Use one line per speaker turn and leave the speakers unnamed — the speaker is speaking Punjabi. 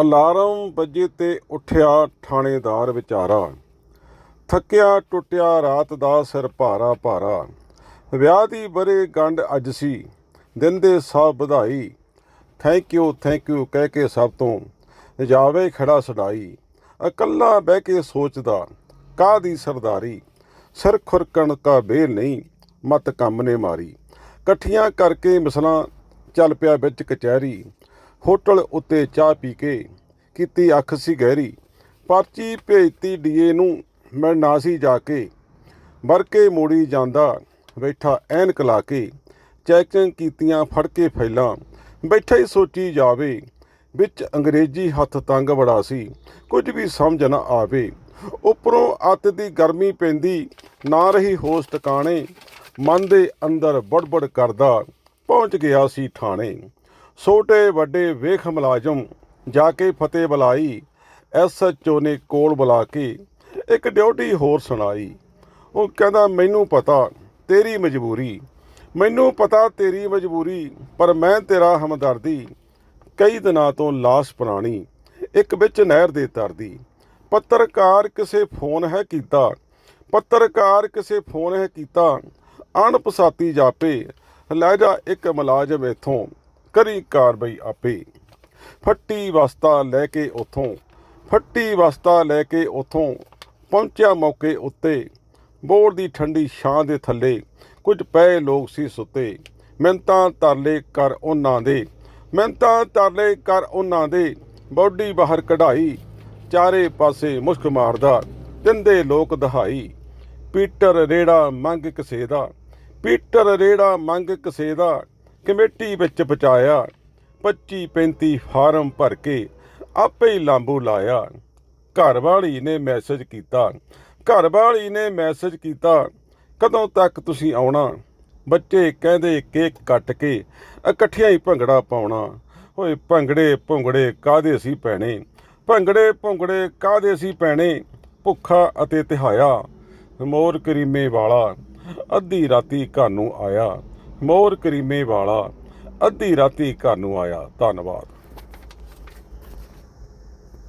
ਅਲਾਰਮ ਵੱਜੇ ਤੇ ਉੱਠਿਆ ਥਾਣੇਦਾਰ ਵਿਚਾਰਾ। ਥੱਕਿਆ ਟੁੱਟਿਆ ਰਾਤ ਦਾ ਸਿਰ ਭਾਰਾ ਭਾਰਾ। ਵਿਆਹ ਦੀ ਬਰੇ ਗੰਢ ਅੱਜ ਸੀ। ਦਿਨ ਦੇ ਸਾਹ ਵਧਾਈ। ਥੈਂਕ ਯੂ ਥੈਂਕ ਯੂ ਕਹਿ ਕੇ ਸਭ ਤੋਂ ਜਾਵੇ ਖੜਾ ਸੜਾਈ ਇਕੱਲਾ ਬਹਿ ਕੇ ਸੋਚਦਾ ਕਾਹਦੀ ਸਰਦਾਰੀ? ਸਿਰ ਖੁਰਕਣ ਕਾ ਬੇਲ ਨਹੀਂ, ਮਤ ਕੰਮ ਨੇ ਮਾਰੀ। ਇਕੱਠੀਆਂ ਕਰਕੇ ਮਿਸਲਾਂ ਚੱਲ ਪਿਆ ਵਿੱਚ ਕਚਹਿਰੀ। ਹੋਟਲ ਉੱਤੇ ਚਾਹ ਪੀ ਕੇ ਕੀਤੀ ਅੱਖ ਸੀ ਗਹਿਰੀ। ਪਰਚੀ ਭੇਜਤੀ ਡੀਏ ਨੂੰ ਮਿਲਣਾ ਸੀ ਜਾ ਕੇ ਵਰਕੇ ਮੋੜੀ ਜਾਂਦਾ ਬੈਠਾ ਐਨਕ ਲਾ ਕੇ। ਚੈਕਿੰਗ ਕੀਤੀਆਂ ਫੜ ਕੇ ਫੈਲਾਂ ਬੈਠਾ ਹੀ ਸੋਚੀ ਜਾਵੇ, ਵਿੱਚ ਅੰਗਰੇਜ਼ੀ ਹੱਥ ਤੰਗ ਬੜਾ ਸੀ, ਕੁਝ ਵੀ ਸਮਝ ਨਾ ਆਵੇ। ਉੱਪਰੋਂ ਅੱਤ ਦੀ ਗਰਮੀ ਪੈਂਦੀ, ਨਾ ਰਹੀ ਹੋਸ਼ ਟਿਕਾਣੇ, ਮਨ ਦੇ ਅੰਦਰ ਬੜਬੜ ਕਰਦਾ, ਪਹੁੰਚ ਗਿਆ ਸੀ ਥਾਣੇ। ਛੋਟੇ ਵੱਡੇ ਵੇਖ ਮੁਲਾਜ਼ਮ ਜਾ ਕੇ ਫਤਿਹ ਬੁਲਾਈ ਐਸਐਚਓ ਨੇ ਕੋਲ ਬੁਲਾ ਕੇ ਇੱਕ ਡਿਊਟੀ ਹੋਰ ਸੁਣਾਈ। ਉਹ ਕਹਿੰਦਾ, ਮੈਨੂੰ ਪਤਾ, ਤੇਰੀ ਮਜਬੂਰੀ। ਮੈਨੂੰ ਪਤਾ ਤੇਰੀ ਮਜਬੂਰੀ, ਪਰ ਮੈਂ ਤੇਰਾ ਹਮਦਰਦੀ। ਕਈ ਦਿਨਾਂ ਤੋਂ ਲਾਸ਼ ਪੁਰਾਣੀ, ਇੱਕ ਵਿੱਚ ਨਹਿਰ ਦੇ ਤਰਦੀ। ਪੱਤਰਕਾਰ ਕਿਸੇ ਫੋਨ ਹੈ ਕੀਤਾ, ਪੱਤਰਕਾਰ ਕਿਸੇ ਫੋਨ ਹੈ ਕੀਤਾ। ਅਣਪਸਾਤੀ ਜਾਪੇ, ਲੈ ਜਾ ਇੱਕ ਮੁਲਾਜ਼ਮ ਇਥੋਂ। ਕਰੀ ਕਾਰਵਾਈ ਆਪੇ। ਫੱਟੀ ਵਸਤਾ ਲੈ ਕੇ ਉਥੋਂ, ਫੱਟੀ ਵਸਤਾ ਲੈ ਕੇ ਉਥੋਂ ਪਹੁੰਚਿਆ ਮੌਕੇ ਉੱਤੇ। ਬੋਰ ਦੀ ਠੰਡੀ ਛਾਂ ਦੇ ਥੱਲੇ ਕੁਝ ਪਏ ਲੋਕ ਸੀ ਸੁੱਤੇ। ਮਿੰਤਾਂ ਤਰਲੇ ਕਰ ਉਹਨਾਂ ਦੇ ਮਿੰਤਾਂ ਤਰਲੇ ਕਰ ਉਹਨਾਂ ਦੇ। ਬੋਡੀ ਬਾਹਰ ਕਢਾਈ, ਚਾਰੇ ਪਾਸੇ ਮੁਸ਼ਕ ਮਾਰਦਾ, ਦਿੰਦੇ ਲੋਕ ਦਹਾਈ। ਪੀਟਰ ਰੇੜਾ ਮੰਗ ਕਿਸੇ ਦਾ ਪੀਟਰ ਰੇੜਾ ਮੰਗ ਕਿਸੇ ਦਾ ਕਮੇਟੀ ਵਿੱਚ ਪਹੁੰਚਾਇਆ। 25 35 ਫਾਰਮ ਭਰ ਕੇ ਆਪੇ ਹੀ ਲਾਂਬੂ ਲਾਇਆ। ਘਰ ਵਾਲੀ ਨੇ ਮੈਸੇਜ ਕੀਤਾ। ਘਰ ਵਾਲੀ ਨੇ ਮੈਸੇਜ ਕੀਤਾ, ਕਦੋਂ ਤੱਕ ਤੁਸੀਂ ਆਉਣਾ? ਬੱਚੇ ਕਹਿੰਦੇ, ਕੇਕ ਕੱਟ ਕੇ ਇਕੱਠਿਆਂ ਹੀ ਭੰਗੜਾ ਪਾਉਣਾ। ਓਏ ਭੰਗੜੇ ਭੁੰਗੜੇ ਕਾਦੇ ਸੀ ਪੈਣੇ? ਭੰਗੜੇ ਭੁੰਗੜੇ ਕਾਦੇ ਸੀ ਪੈਣੇ? ਭੁੱਖਾ ਅਤੇ ਤਿਹਾਇਆ। ਮੋਰ ਕਰੀਮੇ ਵਾਲਾ। ਅੱਧੀ ਰਾਤੀ ਘਰ ਨੂੰ ਆਇਆ। ਮੋਰ ਕਰੀਮੇ ਵਾਲਾ। ਅੱਧੀ ਰਾਤੀ ਘਰ ਨੂੰ ਆਇਆ। ਧੰਨਵਾਦ।